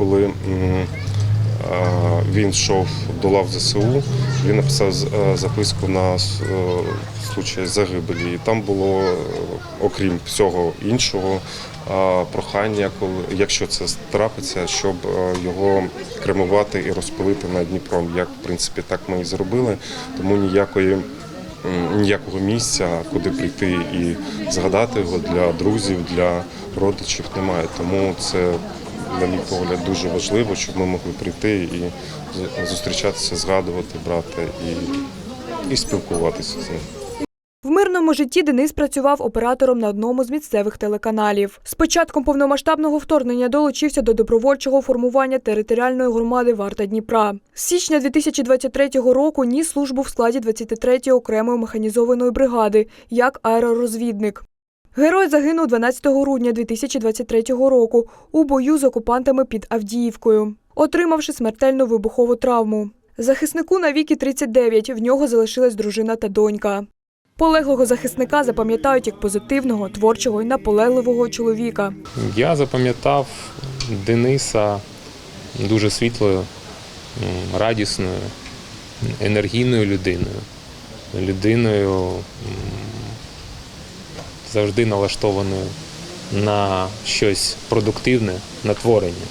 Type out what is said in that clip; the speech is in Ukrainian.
коли він йшов до лав ЗСУ, він написав е, записку на е, случай загибелі. І там було, е, окрім всього іншого, прохання, якщо це трапиться, щоб його кремувати і розпилити над Дніпром. Як в принципі так ми і зробили, тому ніякої. Ніякого місця, куди прийти і згадати його для друзів, для родичів немає. Тому це, на мій погляд, дуже важливо, щоб ми могли прийти і зустрічатися, згадувати, брати і, і спілкуватися з ним. В мирному житті Денис працював оператором на одному з місцевих телеканалів. З початком повномасштабного вторгнення долучився до добровольчого формування територіальної громади Варта Дніпра. З січня 2023 року ніс службу в складі 23-ї окремої механізованої бригади як аеророзвідник. Герой загинув 12 грудня 2023 року у бою з окупантами під Авдіївкою, отримавши смертельну вибухову травму. Захиснику на віки 39, в нього залишилась дружина та донька. Полеглого захисника запам'ятають як позитивного, творчого і наполегливого чоловіка. Я запам'ятав Дениса дуже світлою, радісною, енергійною людиною. Людиною завжди налаштованою на щось продуктивне, на творення.